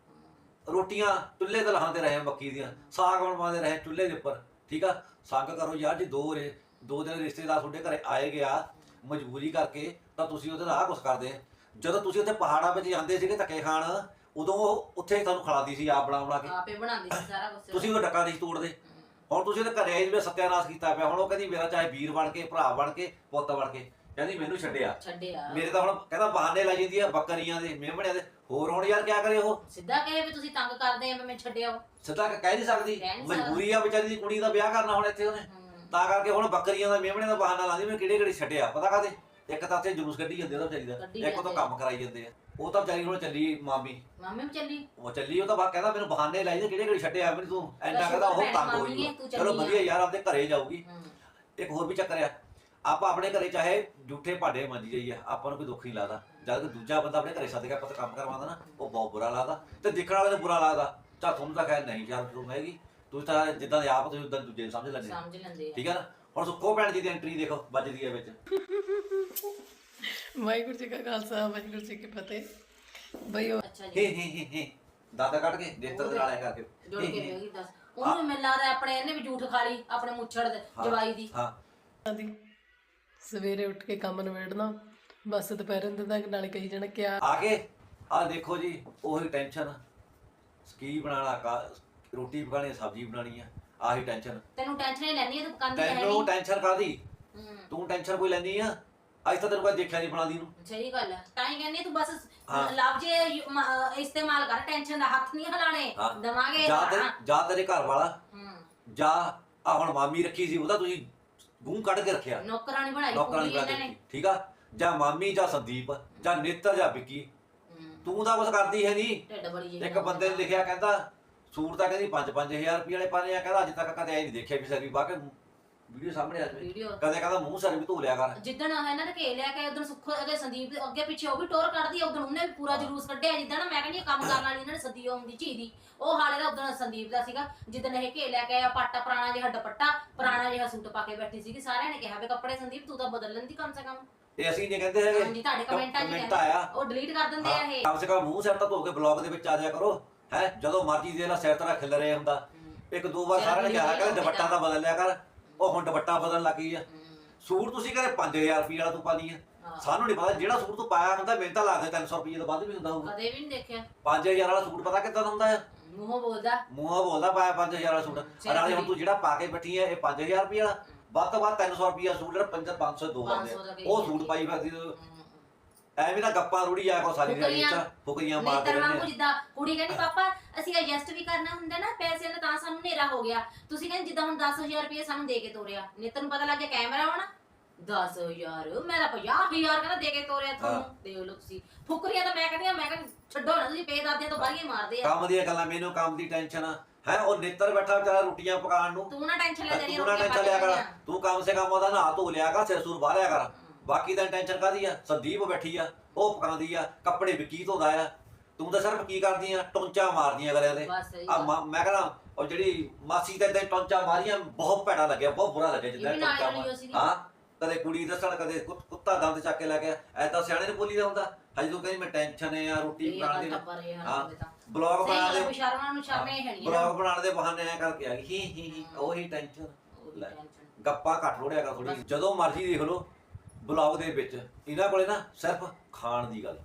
Speaker 2: ਰੋਟੀਆਂ ਚੁੱਲ੍ਹੇ ਤੇ ਲਹਾਉਂਦੇ ਰਹੇ ਮੱਕੀ ਦੀਆਂ। ਸਾਗ ਬਣਵਾਉਂਦੇ ਰਹੇ ਚੁੱਲ੍ਹੇ ਦੇ ਉੱਪਰ ਠੀਕ ਆ? ਸੰਗ ਕਰੋ ਯਾਰ ਜੀ ਦੋ ਰੇ ਦੋ ਦਿਨ ਰਿਸ਼ਤੇਦਾਰ ਤੁਹਾਡੇ ਘਰੇ ਆਏ ਗਿਆ ਮਜਬੂਰੀ ਕਰਕੇ ਤਾਂ ਤੁਸੀਂ ਉਹਦੇ ਨਾਲ ਆਹ ਕੁਛ ਕਰਦੇ ਜਦੋਂ ਤੁਸੀਂ ਉੱਥੇ ਪਹਾੜਾਂ ਵਿੱਚ ਜਾਂਦੇ ਸੀਗੇ ਧੱਕੇ ਖਾਣ ਉਦੋਂ ਉਹ ਉੱਥੇ ਤੁਹਾਨੂੰ ਖਿਲਾਦੀ ਸੀ ਆਪ ਬਣਾ ਬਣਾ ਕੇ।
Speaker 1: ਆਪੇ ਬਣਾਉਂਦੀ ਸੀ ਸਾਰਾ ਕੁਝ
Speaker 2: ਤੁਸੀਂ ਉਹ ਡੱਕਾ ਨਹੀਂ ਸੀ ਤੋੜਦੇ ਹੁਣ ਤੁਸੀਂ ਉਹਦੇ ਘਰੇ ਆਏ ਜਿਵੇਂ ਸੱਤਿਆਨਾਸ਼ ਕੀਤਾ ਪਿਆ ਹੁਣ ਉਹ ਕਹਿੰਦੀ ਮੇਰਾ ਚਾਹੇ ਵੀਰ ਬਣ ਕੇ ਭਰਾ ਬਣ ਕੇ ਪੁੱਤ ਬਣ ਕੇ ਕਹਿੰਦੀ ਮੈਨੂੰ ਛੱਡਿਆ।
Speaker 1: ਛੱਡਿਆ।
Speaker 2: ਮੇਰੇ ਤਾਂ ਹੁਣ ਕਹਿੰਦਾ ਬਹਾਨੇ ਲਾਈ ਜਾਂਦੀ ਆ ਬੱਕਰੀਆਂ ਦੇ ਮੇਮਣਿਆਂ ਦੇ। ਹੋਰ ਹੁਣ ਯਾਰ ਕਿਆ ਕਰੇ ਉਹ?
Speaker 1: ਸਿੱਧਾ ਕਹੇ ਵੀ ਤੁਸੀਂ ਤੰਗ ਕਰਦੇ ਆ ਵੀ ਮੈਂ ਛੱਡਿਆ।
Speaker 2: ਸਿੱਧਾ ਕਹਿ ਨਹੀਂ ਸਕਦੀ।
Speaker 1: ਕਹਿ ਨਹੀਂ ਸਕਦੀ।
Speaker 2: ਮਜਬੂਰੀ ਆ ਵਿਚਾਰੀ ਦੀ ਕੁੜੀ ਦਾ ਵਿਆਹ ਕਰਨਾ ਹੁਣ ਇੱਥੇ ਉਹਨੇ। ਤਾਂ ਕਰਕੇ ਹੁਣ ਬੱਕਰੀਆਂ ਦਾ ਮੇਮਣਿਆਂ ਦਾ ਬਹਾਨਾ ਲਾਉਂਦੀ ਮੈਂ ਕਿਹੜੇ ਕਿਹੜੇ ਛੱਡਿਆ ਪਤਾ ਕਾਦੇ ਇੱਕ ਤਾਂ ਉੱਥੇ ਜਲੂਸ ਕੱਢੀ ਜਾਂਦੇ ਉਹਦਾ ਵਿਚਾਰੀ ਦਾ
Speaker 1: ਕੱਢੀ
Speaker 2: ਇੱਕ ਉਹ ਤਾਂ
Speaker 1: ਜਾਂਦੇ।
Speaker 2: ਕੰਮ ਕਰਾਈ ਜਾਂਦੇ ਆ। ਉਹ ਤਾਂ ਵਿਚਾਰੀ ਹੁਣ ਚੱਲੀ ਮਾਮੀ।
Speaker 1: ਮਾਮੀ ਵੀ ਚੱਲੀ।
Speaker 2: ਉਹ ਚੱਲੀ ਉਹ ਤਾਂ ਬਾ ਕਹਿੰਦਾ ਮੈਨੂੰ ਬਹਾਨੇ ਲਾਈ ਦੇ ਕਿਹੜੇ ਕਿਹੜੇ ਛੱਡਿਆ ਮੈਨੂੰ ਤੂੰ।
Speaker 1: ਸ਼ੁਕਰ
Speaker 2: ਕਹਿੰਦਾ ਉਹ
Speaker 1: ਭੈਣ
Speaker 2: ਤੰਗ
Speaker 1: ਮਾਮੀ
Speaker 2: ਹੋਈ
Speaker 1: ਨੇ, ਤੂੰ
Speaker 2: ਚਲੋ
Speaker 1: ਚੱਲੀ ਆ।
Speaker 2: ਵਧੀਆ ਯਾਰ ਆਪਦੇ ਘਰੇ ਜਾਊਗੀ। ਇੱਕ ਹੋਰ ਵੀ ਚੱਕਰ ਆ। ਆਪਾਂ ਆਪਣੇ ਘਰੇ ਚਾਹੇ ਝੂਠੇ ਭਾਂਡੇ ਮੰਜੀ ਜਾਈਏ ਆਪਾਂ ਨੂੰ ਕੋਈ ਦੁੱਖ ਨਹੀਂ ਲੱਗਦਾ। ਜਦ ਕੋਈ ਦੂਜਾ ਬੰਦਾ ਆਪਣੇ ਘਰੇ ਸੱਦ ਕੇ ਆਪਾਂ ਤੋਂ ਕੰਮ ਕਰਵਾਉਂਦਾ ਨਾ ਉਹ ਬਹੁਤ ਬੁਰਾ ਲੱਗਦਾ। ਤੇ ਦੇਖਣ ਵਾਲੇ ਨੂੰ ਬੁਰਾ ਲੱਗਦਾ। ਚਾ ਤੁਹਾਨੂੰ ਤਾਂ ਖੈਰ ਨਹੀਂ ਯਾਰ ਤੂੰ ਹੈਗੀ। ਤੁਸੀਂ ਤਾਂ ਜਿੱਦਾਂ ਦੇ ਆਪ ਤੁਸੀਂ ਉਦਾਂ ਦੂਜੇ ਨੂੰ ਸਮਝ ਲੈਂਦੇ ਹੋ।
Speaker 1: ਸਮਝ ਲੈਂਦੇ ਆ।
Speaker 2: ਠੀਕ ਹੈ ਨਾ? ਹੁਣ ਸੁੱਖੋ ਭੈਣ ਜੀ ਦੀ ਐਂਟਰੀ ਦੇਖੋ ਵੱਜਦੀ ਹੈ ਵਿੱਚ।
Speaker 5: ਵਾਹਿਗੁਰੂ ਜੀ ਕਾ ਖਾਲਸਾ ਵਾਹਿਗੁਰੂ ਜੀ ਕੀ ਫਤਿਹ। ਬਈ ਉਹ
Speaker 1: ਅੱਛਾ ਜੀ।
Speaker 2: ਹੇ ਹੇ ਹੇ ਹੇ। ਦਾਦਾ ਕੱਢ ਕੇ ਦੇਤਰ ਦੇ ਨਾਲ ਐ ਕਰਕੇ।
Speaker 1: ਜੁੜ ਕੇ
Speaker 2: ਹੇ, ਹੇ।
Speaker 1: ਬੇਗੀ ਦੱਸ। ਉਹਨੂੰ ਮੈਨੂੰ ਲੱਗਦਾ ਆਪਣੇ ਇਹਨੇ ਵੀ ਝੂਠ ਖਾ ਲਈ ਆਪਣੇ ਮੁੱਛੜ ਦੇ ਜਵਾਈ ਦੀ।
Speaker 2: ਹਾਂ।
Speaker 5: ਦੀ ਸਵੇਰੇ ਉੱਠ ਕੇ ਕੰਮ ਨਿਬੇੜਨਾ ਬਸ ਦੁਪਹਿਰ ਦੇ ਤੱਕ ਨਾਲੇ ਕਹੀ ਜਾਣਾ ਕਿਆ
Speaker 2: ਆ ਕੇ ਆ ਦੇਖੋ ਜੀ ਉਹੀ ਟੈਨਸ਼ਨ। ਕੀ ਬਣਾਣਾ ਕਾ ਰੋਟੀ ਪਕਾਣੀ ਸਬਜ਼ੀ ਬਣਾਣੀ ਆ ਆਹੀ ਟੈਨਸ਼ਨ।
Speaker 1: ਤੈਨੂੰ ਟੈਨਸ਼ਨ ਹੀ ਲੈਣੀ ਹੈ ਤੂੰ ਕੰਦੀ ਹੈ
Speaker 2: ਤੈਨੂੰ
Speaker 1: ਨਹੀਂ।
Speaker 2: ਟੈਨਸ਼ਨ ਕਾਦੀ ਤੂੰ ਟੈਨਸ਼ਨ ਕੋਈ ਲੈਂਦੀ ਆ? ਅੱਜ ਤਾਂ ਤੈਨੂੰ ਕੋਈ ਦੇਖਿਆ ਨਹੀਂ ਬਣਾਦੀ ਨੂੰ।
Speaker 1: ਸਹੀ ਗੱਲ ਹੈ ਤਾਂ ਹੀ ਕਹਿੰਦੀ ਹਾਂ ਤੂੰ ਬਸ
Speaker 2: ਹਾਂ।
Speaker 1: ਮ- ਇਸਤੇਮਾਲ ਕਰ ਟੈਨਸ਼ਨ ਦਾ ਹੱਥ ਨਹੀਂ ਹਿਲਾਣੇ
Speaker 2: ਹਾਂ।
Speaker 1: ਦਵਾਂਗੇ।
Speaker 2: ਜਾਂ ਤੇ ਜਾਂ ਤੇਰੇ ਘਰ ਵਾਲਾ
Speaker 1: ਹਮ,
Speaker 2: ਜਾਂ ਆ ਹੁਣ ਮਾਮੀ ਰੱਖੀ ਸੀ ਉਹਦਾ ਤੁਸੀਂ ਗੂੰ ਕੱਢ ਕੇ ਰੱਖਿਆ।
Speaker 1: ਨੌਕਰਾਣੀ ਬਣਾਈ
Speaker 2: ਨੌਕਰਾਨੀ
Speaker 1: ਪੂਰੀ ਇਹਨਾਂ ਨੇ।
Speaker 2: ਠੀਕ ਆ? ਜਾਂ ਮਾਮੀ ਜਾਂ ਸੰਦੀਪ ਜਾਂ ਨੇਤਰ ਜਾਂ ਵਿੱਕੀ। ਤੂੰ ਤਾਂ ਕੁਝ ਕਰਦੀ ਹੈ ਨਹੀਂ
Speaker 1: ਢਿੱਡ ਬੜੀ ਜਿਹੀ
Speaker 2: ਇੱਕ ਬੰਦੇ ਨੇ ਲਿਖਿਆ ਕਹਿੰਦਾ ਸੂਟ ਤਾਂ ਕਹਿੰਦੀ 5-5000 ਰੁਪਏ ਵਾਲੇ ਪਾਣੇ ਆ। ਕਹਿੰਦਾ ਅੱਜ ਤੱਕ ਕਦੇ ਐ ਨਹੀਂ ਦੇਖਿਆ ਵੀ ਸਰ ਵੀ ਬਾਕੀ ਵੀਡੀਓ ਸਾਹਮਣੇ ਆ ਜਾਵੇ।
Speaker 1: ਵੀਡੀਓ।
Speaker 2: ਕਦੇ ਕਹਿੰਦਾ ਮੂੰਹ ਸਰ ਵੀ ਧੋ ਲਿਆ ਕਰ।
Speaker 1: ਜਿੱਦਣ ਇਹਨਾਂ ਨੇ ਘੇ ਲਿਆ ਕੇ ਉਦੋਂ ਸੁੱਖੋ ਅਗੇ ਸੰਦੀਪ ਦੇ ਅੱਗੇ ਪਿੱਛੇ ਉਹ ਵੀ ਟੋਰ ਕੱਢਦੀ ਆ ਉਦੋਂ ਉਹਨੇ ਵੀ ਪੂਰਾ ਜਲੂਸ ਕੱਢਿਆ। ਜਿੱਦਣ ਮੈਂ ਕਹਿੰਦੀ ਹਾਂ ਕੰਮ ਕਰਨ ਵਾਲੀ ਇਹਨਾਂ ਨੇ ਸੱਦੀ ਆਉਂਦੀ ਝੀ ਦੀ ਉਹ ਹਾਲੇ ਦਾ ਉਦੋਂ ਸੰਦੀਪ ਦਾ ਸੀਗਾ। ਜਿੱਦਣ ਇਹ ਘੇ ਲੈ ਕੇ ਆਇਆ ਪਾਟਾ ਪੁਰਾਣਾ ਜਿਹਾ ਦੁਪੱਟਾ ਪੁਰਾਣਾ ਜਿਹਾ ਸੂਟ ਪਾ ਕੇ ਬੈਠੀ ਸੀਗੀ। ਸਾਰਿਆਂ ਨੇ ਕਿਹਾ ਵੀ ਕੱਪੜੇ ਸੰਦੀਪ ਤੂੰ ਤਾਂ ਬਦਲ ਲੈਂਦੀ ਕਮ ਸੇ ਕਮ।
Speaker 2: ਤੇ ਅਸੀਂ ਨਹੀਂ ਕਹਿੰਦੇ ਹੈਗੇ।
Speaker 1: ਹਾਂਜੀ ਤੁਹਾਡੇ ਕਮੈਂਟਾਂ 'ਚ
Speaker 2: ਕਮੈਂਟ ਆਇਆ।
Speaker 1: ਉਹ ਡਿਲੀਟ ਕਰ ਦਿੰਦੇ ਆ ਇਹ।
Speaker 2: ਕਮ ਸੇ ਕਮ ਮੂੰਹ ਸਿਰ ਤਾਂ ਧੋ ਕੇ ਬਲੌਗ ਦੇ ਵਿੱਚ ਆ ਜਾਇਆ ਕਰੋ। ਹੈ ਜਦੋਂ ਮਰਜ਼ੀ ਦੇ ਨਾਲ ਸਿਰ ਤੇਰਾ ਖਿਲ ਰਿਹਾ ਹੁੰਦਾ ਇੱਕ ਦੋ ਵਾਰ
Speaker 1: ਸਿਰ
Speaker 2: ਸਾਰਿਆਂ ਨੇ ਕਿਹਾ
Speaker 1: ਰਿਹਾ
Speaker 2: ਕਿ ਦੁਪੱਟਾ ਤਾਂ ਬਦਲ ਲਿਆ ਕਰ। ਉਹ ਹੁਣ ਦੁਪੱਟਾ ਬਦਲਣ ਲੱਗੀ ਆ। ਸੂਟ ਤੁਸੀਂ ਕਹਿੰਦੇ 5000 ਰੁਪਏ ਵਾਲਾ ਤੂੰ ਪਾਦੀ ਆ।
Speaker 1: ਹਾਂ।
Speaker 2: ਸਾਨੂੰ ਨਹੀਂ ਪਤਾ ਜਿਹੜਾ ਸੂਟ ਤੂੰ ਪਾਇਆ ਹੁੰਦਾ ਮੈਨੂੰ ਤਾਂ ਲੱਗਦਾ 300 ਰੁਪਏ ਤੋਂ ਵੱਧ ਵੀ ਹੁੰਦਾ ਹੋਊਗਾ।
Speaker 1: ਕਦੇ ਵੀ ਨਹੀਂ ਦੇਖਿਆ।
Speaker 2: 5000 ਵਾਲਾ ਸੂਟ ਪਤਾ ਕਿੱਦਾਂ ਦਾ ਹੁੰਦਾ ਆ?
Speaker 1: ਮੂੰਹੋਂ ਬੋਲਦਾ।
Speaker 2: ਮੂੰਹੋਂ ਬੋਲਦਾ ਪਾਇਆ 5000 ਵਾਲਾ ਸੂਟ।
Speaker 1: ਸਿਰ
Speaker 2: ਨਾਲੇ ਹੁਣ। ਤੂੰ ਜਿਹੜਾ ਪਾ ਕੇ ਬੈਠੀ ਐ ਇਹ 5000 ਰੁਪਏ ਵਾਲਾ ਵੱਧ ਤੋਂ ਵੱਧ 300 ਰੁਪਏ ਸੂਟ ਜਿਹੜਾ 5 500 ਦੋ
Speaker 1: 500 ਦਾ
Speaker 2: ਆਉਂਦੇ
Speaker 1: ਕਹੀ
Speaker 2: ਉਹ ਸੂਟ ਪਾਈ ਫਿਰਦੀ ਤੂੰ। ਐਵੇਂ ਨਾ ਗੱਪਾਂ ਰੂੜੀ ਆ ਕੋ ਸਾਰੀ ਦਿਹਾੜੀ ਚ
Speaker 1: ਫੁਕਰੀਆਂ। ਤਰਵਾਂ
Speaker 2: ਰਹਿੰਦੇ ਆ।
Speaker 1: ਜਿੱਦਾਂ ਕੁੜੀ ਕਹਿੰਦੀ ਪਾਪਾ ਅਸੀਂ ਐਡਜਸਟ ਵੀ ਕਰਨਾ ਹੁੰਦਾ ਨਾ ਪੈਸੇ ਨਾਲ ਤਾਂ ਸਾਨੂੰ ਹਨੇਰਾ ਹੋ ਗਿਆ। ਤੁਸੀਂ ਕਹਿੰਦੇ ਜਿੱਦਾਂ ਹੁਣ 10000 ਰੁਪਏ ਸਾਨੂੰ ਦੇ ਕੇ ਤੋਰਿਆ। ਨਿਤਨ ਨੂੰ ਪਤਾ ਲੱਗ ਗਿਆ ਕੈਮਰਾ ਆਉਣਾ। 10000 ਮੈਂ ਤਾਂ 50000 ਕਹਿੰਦਾ ਦੇ ਕੇ ਤੋਰਿਆ ਤੁਹਾਨੂੰ। ਦੇਖ ਲਓ ਤੁਸੀਂ। ਫੁਕਰੀਆਂ ਤਾਂ ਮੈਂ ਕਹਿੰਦੀ ਆ ਮੈਂ ਕਹਿੰਦੀ ਛੱਡੋ ਨਾ ਤੁਸੀਂ ਪੇਦਾਦਿਆਂ ਤੋਂ ਬਾਹਰ ਮਾਰਦੇ ਆ।
Speaker 2: ਕੰਮ ਦੀਆਂ ਗੱਲਾਂ ਮੈਨੂੰ ਕੰਮ ਦੀ ਟੈਨਸ਼ਨ ਆ। ਹੈ ਉਹ ਨੇਤਰ ਬੈਠਾ ਵਿਚਾਰਾ ਰੋਟੀਆਂ ਪਕਾਉਣ ਨੂੰ।
Speaker 1: ਤੂੰ ਨਾ ਟੈਨਸ਼ਨ ਲੈ ਤੇਰੀ
Speaker 2: ਨਾ ਟੈਨਸ਼ਨ ਲਿਆ ਕਰ। ਤੂੰ ਕੰਮ ਸੇ ਕੰਮ ਉਹਦਾ ਨਹਾ ਧੋ ਲਿਆ ਕਰ ਸਿਰ ਸੂਰ ਬਾਹ ਲਿਆ ਕਰ। ਬਾਕੀ ਤਾਂ ਟੈਨਸ਼ਨ ਕਾਦੀ ਆ? ਸੰਦੀਪ ਬੈਠੀ ਆ ਉਹ ਪਕਾਉਂਦੀ ਆ ਕੱਪੜੇ ਵਿੱਕੀ ਧੋਦਾ ਆ। ਤੂੰ ਤਾਂ ਸਿਰਫ ਕੀ ਕਰਦੀ ਆ? ਟੁੰਚਾ ਮਾਰਦੀਆਂ ਗਲਿਆਂ ਦੇ।
Speaker 1: ਬਸ ਸਹੀ
Speaker 2: ਆ
Speaker 1: ਗੱਲ।
Speaker 2: ਮਾ- ਮੈਂ ਕਹਿੰਦਾ ਉਹ ਜਿਹੜੀ ਮਾਸੀ ਤੇ ਇਦਾਂ ਟੌਂਚਾ ਮਾਰੀਆਂ ਬਹੁਤ ਭੈੜਾ ਲੱਗਿਆ ਬਹੁਤ ਬੁਰਾ ਲੱਗਿਆ ਜਿੱਦਾਂ
Speaker 1: ਇਹ ਵੀ ਨਾਲ
Speaker 2: ਟੌਂਚਾ
Speaker 1: ਵਾਲੀ
Speaker 2: ਮਾਰ-
Speaker 1: ਸੀਗੀ।
Speaker 2: ਹਾਂ? ਕਦੇ ਕੁੜੀ ਦੱਸਣ ਕਦੇ ਕੁੱਤ- ਕੁੱਤਾ ਦੰਦ ਚੱਕ ਕੇ ਲੈ ਗਿਆ। ਐਦਾਂ ਸਿਆਣੇ ਨੇ ਬੋਲੀ ਦਾ ਹੁੰਦਾ। ਹਜੇ ਤੂੰ ਕਹਿੰਦੀ ਮੈਂ ਟੈਨਸ਼ਨ ਹੈ ਆ ਰੋਟੀ
Speaker 1: ਇਹ
Speaker 2: ਬਣਾਉਣ
Speaker 1: ਗੱਲ
Speaker 2: ਦੀ
Speaker 1: ਤਾਂ ਪਰੇ ਆ
Speaker 2: ਹਾਂ।
Speaker 1: ਤਾਂ।
Speaker 2: ਬਲੌਗ
Speaker 1: ਸਹੀ ਗੱਲ
Speaker 2: ਦੇ।
Speaker 1: ਸ਼ਰਮਾਂ ਨੂੰ ਸ਼ਰਮੇ ਹੈ। ਨਹੀਂ
Speaker 2: ਬਲੌਗ ਬਣਾਉਣ ਦੇ ਬਹਾਨੇ ਐ ਕਰਕੇ ਆ ਗਈ। ਹੀ ਹੀ ਹੀ ਉਹੀ ਟੈਨਸ਼ਨ ਲੈ ਗੱਪਾਂ ਘੱਟ ਰੋੜਿਆ ਕਰ ਥੋੜੀ ਜਦੋਂ ਮਰਜ਼ੀ ਦੇਖ ਲਓ। ਬਲੌਗ ਦੇ ਵਿੱਚ। ਇਹਨਾਂ ਕੋਲੇ ਨਾ ਸਿਰਫ ਖਾਣ ਦੀ ਗੱਲ।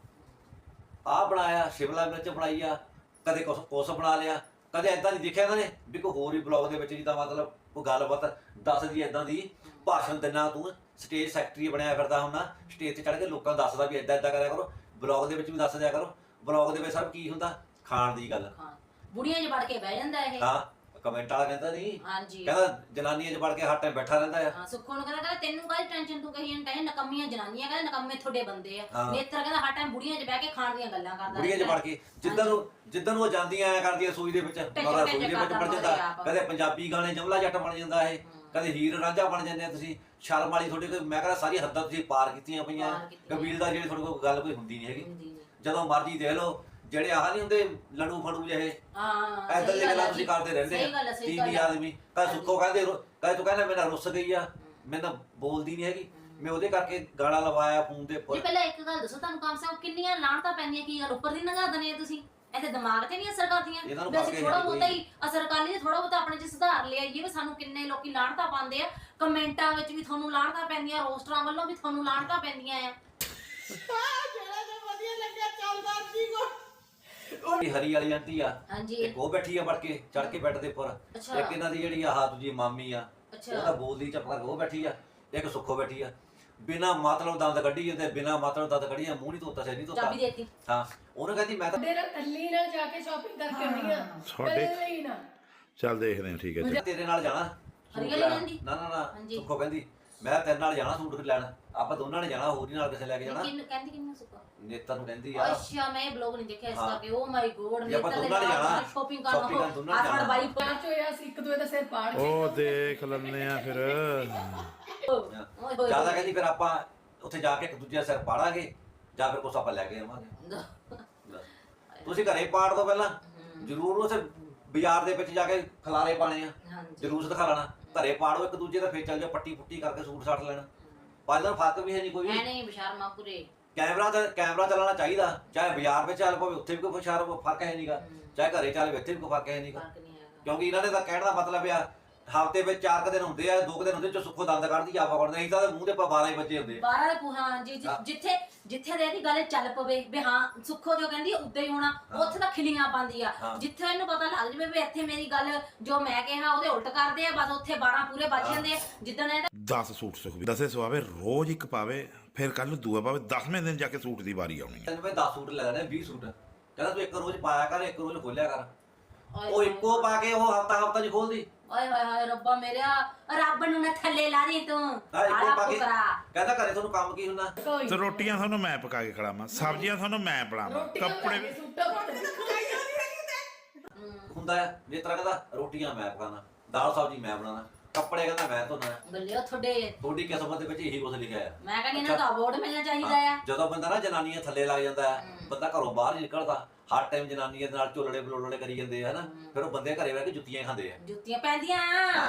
Speaker 2: ਆ ਬਣਾਇਆ ਸ਼ਿਮਲਾ ਮਿਰਚ ਬਣਾਈ ਆ ਕਦੇ ਕੁਛ ਕੁਛ ਬਣਾ ਲਿਆ ਕਦੇ ਐਦਾਂ ਨਹੀਂ ਦੇਖਿਆ ਇਹਨਾਂ ਨੇ ਵੀ ਕੋਈ ਹੋਰ ਹੀ ਬਲੌਗ ਦੇ ਵਿੱਚ ਜਿੱਦਾਂ ਮਤਲਬ ਕੋਈ ਗੱਲਬਾਤ ਦੱਸਦੀ ਐਦਾਂ ਦੀ ਭਾਸ਼ਣ ਦਿੰਨਾ ਤੂੰ ਸਟੇਜ ਸੈਕਟਰੀ ਬਣਿਆ ਫਿਰਦਾ ਹੁੰਨਾ ਸਟੇਜ ਤੇ ਚੜ ਕੇ ਲੋਕਾਂ ਨੂੰ ਦੱਸਦਾ ਵੀ ਐਦਾਂ ਐਦਾਂ ਕਰਿਆ ਕਰੋ ਬਲੌਗ ਦੇ ਵਿੱਚ ਵੀ ਦੱਸ ਦਿਆ ਕਰੋ। ਬਲੌਗ ਦੇ ਵਿੱਚ ਸਭ ਕੀ ਹੁੰਦਾ? ਖਾਣ ਦੀ ਗੱਲ।
Speaker 1: ਹਾਂ ਬੁੜੀਆਂ 'ਚ ਵੜ ਕੇ ਬਹਿ ਜਾਂਦਾ ਇਹ।
Speaker 2: ਹਾਂ। ਕਮੈਂਟ ਵਾਲਾ ਕਹਿੰਦਾ ਨਹੀਂ।
Speaker 1: ਹਾਂਜੀ।
Speaker 2: ਕਹਿੰਦਾ ਜਨਾਨੀਆਂ 'ਚ ਵੜ ਕੇ ਹਰ ਟਾਈਮ ਬੈਠਾ ਰਹਿੰਦਾ ਆ।
Speaker 1: ਹਾਂ ਸੁੱਖੋ ਨੂੰ ਕਹਿੰਦਾ ਕਹਿੰਦਾ ਤੈਨੂੰ ਕਾਹਦੀ ਟੈਨਸ਼ਨ ਤੂੰ ਕਹੀ ਜਾਂਦਾ ਨਕਮੀਆਂ ਜਨਾਨੀਆਂ ਕਹਿੰਦਾ ਨਕਮੇ ਤੁਹਾਡੇ ਬੰਦੇ ਆ।
Speaker 2: ਹਾਂ।
Speaker 1: ਨੇਤਰ ਕਹਿੰਦਾ ਹਰ ਟਾਈਮ ਬੁੜੀਆਂ 'ਚ ਬਹਿ ਕੇ ਖਾਣ ਦੀਆਂ ਗੱਲਾਂ ਕਰਦਾ
Speaker 2: ਬੁੜੀਆਂ 'ਚ ਵੜ ਕੇ ਜਿੱਦਾਂ ਨੂੰ ਜਿੱਦਾਂ ਨੂੰ ਉਹ ਜਾਂਦੀਆਂ ਆਇਆ ਕਰਦੀਆਂ ਸੂਈ ਦੇ ਵਿੱਚ ਮਗਰ ਸੂਈ ਦੇ ਵਿੱਚ
Speaker 1: ਮਗਰ
Speaker 2: ਜਾਂਦਾ। ਕਦੇ ਪੰਜਾਬੀ ਗਾਣੇ ਜਮਲਾ ਜੱਟ ਬਣ ਜਾਂਦਾ ਇਹ ਕਦੇ ਹੀਰ ਰਾਂਝਾ ਬਣ ਜਾਂਦੇ ਆ ਤੁਸੀਂ। ਸ਼ਰਮ ਵਾਲੀ ਤੁਹਾਡੇ ਕੋਲ ਮੈਂ ਕਹਿੰਦਾ ਸਾਰੀ ਹੱਦਾਂ ਤੁਸੀਂ ਪਾਰ ਕੀਤੀਆਂ ਪਈਆਂ।
Speaker 1: ਪਾਰ ਕੀਤੀਆਂ।
Speaker 2: ਕਬੀਲਦਾਰ ਜਿਹੜੀ ਤੁਹਾਡੇ ਕੋਲ ਗੱਲ ਕੋਈ ਹੁੰਦੀ ਨਹੀਂ ਹੈਗੀ।
Speaker 1: ਹੁੰਦੀ ਨੀ।
Speaker 2: ਜਦੋਂ ਮਰਜ਼ੀ ਦੇਖ ਲਓ ਜਿਹੜੇ ਆਹ ਨਹੀਂ ਹੁੰਦੇ ਲੜੂ ਫੜੂ ਜਿਹੇ।
Speaker 1: ਹਾਂ
Speaker 2: ਐਦਾਂ ਦੀਆਂ
Speaker 1: ਗੱਲ
Speaker 2: ਤੁਸੀਂ। ਕਰਦੇ ਰਹਿੰਦੇ
Speaker 1: ਸਹੀ ਗੱਲ ਆ, ਸਹੀ ਗੱਲ ਆ।
Speaker 2: ਆਦਮੀ ਕਦੇ ਸੁੱਕੋ ਕਹਿੰਦੇ ਰੁ- ਤੂੰ ਕਹਿੰਦਾ ਮੇਰਾ ਰੁੱਸ ਗਈ ਆ। ਮੈਂ ਤਾਂ ਬੋਲਦੀ ਨਹੀਂ ਹੈਗੀ। ਮੈਂ ਉਹਦੇ ਕਰਕੇ ਗਾਲਾਂ ਲਵਾਇਆ ਫੋਨ ਦੇ
Speaker 1: ਜੀ ਪਹਿਲਾਂ ਇੱਕ ਗੱਲ ਦੱਸੋ ਤੁਹਾਨੂੰ ਕਮ ਸੇ ਕਮ ਕਿੰਨੀਆਂ ਲਾਣਤਾਂ ਪੈਂਦੀਆਂ ਕੀ ਗੱਲ ਉੱਪਰ ਦੀ ਨਗਾ ਦਨੇ ਤੁਸੀਂ? ਇੱਥੇ ਦਿਮਾਗ ਤੇ ਨਹੀਂ ਅਸਰ ਕਰਦੀਆਂ।
Speaker 2: ਨੂੰ
Speaker 1: ਵੈਸੇ ਥੋੜਾ
Speaker 2: ਕੋਈ।
Speaker 1: ਬਹੁਤਾ ਹੀ ਅਸਰ ਕਰ ਲਈ ਥੋੜਾ ਬਹੁਤਾ ਆਪਣੇ ਚ ਸੁਧਾਰ ਲਿਆ ਇਹ ਵੀ ਸਾਨੂੰ ਕਿੰਨੇ ਲੋਕੀ ਲਾਣਤਾਂ ਪਾਉਂਦੇ ਆ। ਕਮੈਂਟਾਂ ਵਿੱਚ ਵੀ ਤੁਹਾਨੂੰ ਲਾਣਤਾਂ ਪੈਂਦੀਆਂ ਰੋਸਟਰਾਂ ਵੱਲੋਂ ਵੀ ਤੁਹਾਨੂੰ ਲਾਣਤਾਂ ਪੈਂਦੀਆਂ ਆ।
Speaker 2: ਇਹ ਹਰੀ ਵਾਲੀ ਆਂਟੀ ਆ
Speaker 1: ਹਾਂਜੀ
Speaker 2: ਇੱਕ ਉਹ ਬੈਠੀ ਆ ਵੜ ਕੇ ਚੜ ਕੇ ਬੈੱਡ ਦੇ ਉੱਪਰ
Speaker 1: ਅੱਛਾ।
Speaker 2: ਇੱਕ ਇਹਨਾਂ ਦੀ ਜਿਹੜੀ ਆਹ ਦੂਜੀ ਮਾਮੀ ਆ
Speaker 1: ਅੱਛਾ।
Speaker 2: ਉਹ ਤਾਂ ਬੋਲਦੀ ਚੱਪ ਕਰਕੇ ਉਹ ਬੈਠੀ ਆ ਇੱਕ ਸੁੱਖੋ ਬੈਠੀ ਆ ਬਿਨਾ ਮਤਲਬ ਦੰਦ ਕੱਢੀ ਜਾਂਦੇ ਬਿਨਾ ਮਤਲਬ ਦੰਦ ਕੱਢੀ ਮੂੰਹ ਨਹੀਂ ਧੋਤਾ ਸਿਰ ਨਹੀਂ ਧੋਤਾ
Speaker 1: ਚਾਬੀ ਦੇਤੀ
Speaker 2: ਹਾਂ ਉਹਨੇ ਕਹਿੰਦੀ ਮੈਂ ਤਾਂ
Speaker 5: ਤੇਰਾ ਕੱਲੀ ਨਾਲ ਜਾ ਕੇ ਸ਼ਾਪਿੰਗ ਕਰਕੇ ਆਉਣੀ ਆ
Speaker 4: ਸਾਡੇ-
Speaker 5: ਕੱਲੇ ਲਈ ਨਾ
Speaker 4: ਚੱਲ ਦੇਖਦੇ ਹਾਂ ਠੀਕ ਹੈ ਜੀ
Speaker 2: ਤੇਰੇ ਨਾਲ ਜਾਣਾ
Speaker 1: ਹਰੀ ਵਾਲੀ। ਕਹਿੰਦੀ?
Speaker 2: ਨਾ ਨਾ ਨਾ
Speaker 1: ਹਾਂਜੀ।
Speaker 2: ਸੁੱਖੋ ਕਹਿੰਦੀ ਮੈਂ ਤੇਰੇ ਨਾਲ ਜਾਣਾ ਸੂਟ ਲੈਣ। ਆਪਾਂ ਦੋਨਾਂ ਨੇ ਜਾਣਾ ਹੋਰ ਨਹੀਂ ਨਾਲ ਕਿਸੇ ਲੈ ਕੇ ਜਾਣਾ।
Speaker 1: ਕਿੰਨ ਕਹਿੰਦੀ ਕਿੰਨਾ ਸੁੱਕਾ
Speaker 2: ਨੇਤਾ ਨੂੰ ਕਹਿੰਦੀ ਆ।
Speaker 1: ਅੱਛਾ ਮੈਂ ਇਹ ਬਲੌਗ ਨਹੀਂ ਦੇਖਿਆ ਇਸ
Speaker 2: ਹਾਂ।
Speaker 1: ਕਰਕੇ। ਓ ਮਾਈ ਗੋਡ
Speaker 2: ਵੀ ਆਪਾਂ ਦੋਨਾਂ ਨੇ ਜਾਣਾ।
Speaker 1: ਸ਼ਾਪਿੰਗ
Speaker 2: shopping
Speaker 1: ਕਰਨ
Speaker 2: ਕਰਨ ਦੋਨਾਂ ਨੇ
Speaker 1: ਆਹ
Speaker 2: ਜਾਣਾ।
Speaker 1: ਬਾਈ
Speaker 5: ਬਾਅਦ ਚ ਹੋਇਆ ਸੀ ਇੱਕ ਦੂਏ ਦਾ ਸਿਰ ਪਾੜ ਕੇ।
Speaker 4: ਉਹ ਦੇਖ ਲੈਂਦੇ ਆ ਫਿਰ।
Speaker 2: ਜ਼ਿਆਦਾ ਕਹਿੰਦੀ ਫਿਰ ਆਪਾਂ ਉੱਥੇ ਜਾ ਕੇ ਇੱਕ ਦੂਜੇ ਦਾ ਸਿਰ ਪਾੜਾਂਗੇ ਜਾਂ ਫਿਰ ਕੁਛ ਆਪਾਂ ਲੈ ਕੇ ਆਵਾਂਗੇ। ਤੁਸੀਂ ਘਰੇ ਪਾੜ ਦੋ ਪਹਿਲਾਂ। ਜ਼ਰੂਰ ਉਸੇ ਬਾਜ਼ਾਰ ਦੇ ਵਿੱਚ ਜਾ ਕੇ ਖਲਾਰੇ ਪਾਣੇ ਆ। ਜਲੂਸ ਦਿਖਾ ਲੈਣਾ। ਘਰੇ ਪਾੜੋ ਇੱਕ ਦੂਜੇ ਦਾ ਫੇਰ ਚੱਲ ਜਾ ਪੱਟੀ ਪੁੱਟੀ ਕਰਕੇ ਸੂਟ ਸਾਟ ਲੈਣਾ। ਦਿਨ ਫ਼ਰਕ ਵੀ ਹੈ ਨਹੀਂ ਕੋਈ ਵੀ।
Speaker 1: ਨਹੀਂ ਬਿਸ਼ਰਮਾ ਪੂਰੇ।
Speaker 2: ਕੈਮਰਾ ਤੇ ਕੈਮਰਾ ਚੱਲਣਾ ਚਾਹੀਦਾ ਚਾਹੇ ਬਾਜ਼ਾਰ ਵਿੱਚ ਚੱਲ ਪਵੇ ਉੱਥੇ ਵੀ ਕੋਈ ਫਸ਼ਾਰ ਫ਼ਰਕ ਹੈ ਨਹੀਂਗਾ ਚਾਹੇ ਘਰੇ ਚੱਲ ਪਵੇ ਉੱਥੇ ਵੀ ਕੋਈ ਫ਼ਰਕ ਹੈ ਨਹੀਂਗਾ
Speaker 1: ਫ਼ਰਕ ਨਹੀਂ ਹੈਗਾ।
Speaker 2: ਕਿਉਂਕਿ ਇਹਨਾਂ ਨੇ ਤਾਂ ਕਹਿਣ ਦਾ ਮਤਲਬ ਆ ਹਫ਼ਤੇ ਵਿੱਚ ਚਾਰ ਕੁ ਦਿਨ ਹੁੰਦੇ ਆ ਦੋ ਕੁ ਦਿਨ ਹੁੰਦੇ ਚ ਸੁੱਖੋ ਦੰਦ ਕੱਢਦੀ ਆਵਾ ਕੱਢਦੇ ਅਸੀਂ ਤਾਂ ਮੂੰਹ ਦੇ ਪਾ 12 ਵਜੇ ਹੁੰਦੇ ਆ।
Speaker 1: ਬਾਰਾਂ ਦੇ ਪੁਹਾਂ ਜੀ ਜਿ-
Speaker 2: ਹਾਂ।
Speaker 1: ਜਿੱਥੇ ਜਿੱਥੇ ਦੇ ਇਹਦੀ ਗੱਲ ਚੱਲ ਪਵੇ ਵੀ ਹਾਂ ਸੁੱਖੋ ਜੋ ਕਹਿੰਦੀ ਉੱਦਾਂ ਹੀ ਹੋਣਾ ਉੱਥੇ ਤਾਂ ਖਿਲੀਆਂ ਪਾਉਂਦੀ ਆ।
Speaker 2: ਹਾਂ।
Speaker 1: ਜਿੱਥੇ ਇਹਨੂੰ ਪਤਾ ਲੱਗ ਜਵੇ ਵੀ ਇੱਥੇ ਮੇਰੀ ਗੱਲ ਜੋ ਮੈਂ ਕਿਹਾ ਉਹਦੇ ਉਲਟ ਕਰਦੇ ਆ ਬਸ ਉੱਥੇ 12 ਪੂਰੇ ਵੱਜ ਜਾਂਦੇ ਆ। ਜਿੱਦਣ ਇਹ
Speaker 4: 10 ਸੂਟ ਸੁਖਵੀ ਦਸੇ ਸਵਾਵੇ ਰੋਜ਼ ਇੱਕ ਪਾਵੇ ਫਿਰ ਕੱਲ ਨੂੰ ਦੂਆ ਪਾਵੇ 10ਵੇਂ ਦਿਨ ਜਾ ਕੇ ਸੂਟ ਦੀ ਵਾਰੀ ਆਉਣੀ ਹੈ
Speaker 2: ਤੈਨੂੰ ਮੈਂ 10 ਸੂਟ ਲੈ ਲੈਣੇ 20 ਸੂਟ। ਕਹਿੰਦਾ ਤੂੰ ਇੱਕ ਰੋਜ਼ ਪਾਇਆ ਕਰ ਇੱਕ ਰੋਜ਼ ਖੋਲਿਆ ਕਰ। ਉਹ ਇੱਕੋ ਪਾ ਕੇ ਉਹ ਹਫਤਾ ਹਫਤਾ ਨਹੀਂ ਖੋਲਦੀ।
Speaker 1: ਓਏ ਹੋਏ ਹੋਏ ਰੱਬਾ ਮੇਰਿਆ ਰੱਬ ਨੂੰ ਨਾ ਥੱਲੇ ਲਾ ਦੇ ਤੂੰ।
Speaker 2: ਇੱਕੋ
Speaker 1: ਆਲਾ
Speaker 2: ਪਾ ਕੇ
Speaker 1: ਫੁਕਰਾ।
Speaker 2: ਕਹਿੰਦਾ ਘਰੇ ਤੁਹਾਨੂੰ ਕੰਮ ਕੀ ਹੁੰਦਾ?
Speaker 4: ਤੇ ਰੋਟੀਆਂ ਤੁਹਾਨੂੰ ਮੈਂ ਪਕਾ ਕੇ ਖੜਾਵਾਂ ਸਬਜ਼ੀਆਂ ਤੁਹਾਨੂੰ ਮੈਂ ਬਣਾਵਾਂ ਕੱਪੜੇ
Speaker 5: ਸੂਟਾਂ
Speaker 2: ਹੁੰਦਾ ਹੈ ਜਿਸ ਤਰ੍ਹਾਂ ਕਹਿੰਦਾ ਰੋਟੀਆਂ ਮੈਂ ਪਕਾਣਾ ਦਾਲ ਸਬਜ਼ੀ ਮੈਂ ਬਣਾਉਣਾ ਕੱਪੜੇ ਕਹਿੰਦਾ ਮੈਂ ਧੋਣਾ
Speaker 1: ਬੱਲਿਓ ਤੁਹਾਡੇ।
Speaker 2: ਤੁਹਾਡੀ ਕਿਸਮਤ ਦੇ ਵਿੱਚ ਇਹੀ ਕੁਝ ਲਿਖਿਆ ਹੈ।
Speaker 1: ਮੈਂ ਕਹਿੰਦੀ ਇਹਨਾਂ ਨੂੰ ਤਾਂ ਅਵਾਰਡ ਮਿਲਣਾ ਚਾਹੀਦਾ ਆ।
Speaker 2: ਜਦੋਂ ਬੰਦਾ ਨਾ ਜਨਾਨੀਆਂ ਥੱਲੇ ਲੱਗ ਜਾਂਦਾ ਹੈ ਬੰਦਾ ਘਰੋਂ ਬਾਹਰ ਨਹੀਂ ਨਿਕਲਦਾ ਹਰ ਟਾਈਮ ਜਨਾਨੀਆਂ ਦੇ ਨਾਲ ਝੋਲੜੇ ਬਲੋਲੜੇ ਕਰੀ ਜਾਂਦੇ ਆ ਹਨਾ? ਫਿਰ ਉਹ ਬੰਦੇ ਘਰੇ ਬਹਿ ਕੇ ਜੁੱਤੀਆਂ ਖਾਂਦੇ ਆ।
Speaker 1: ਜੁੱਤੀਆਂ ਪੈਂਦੀਆਂ।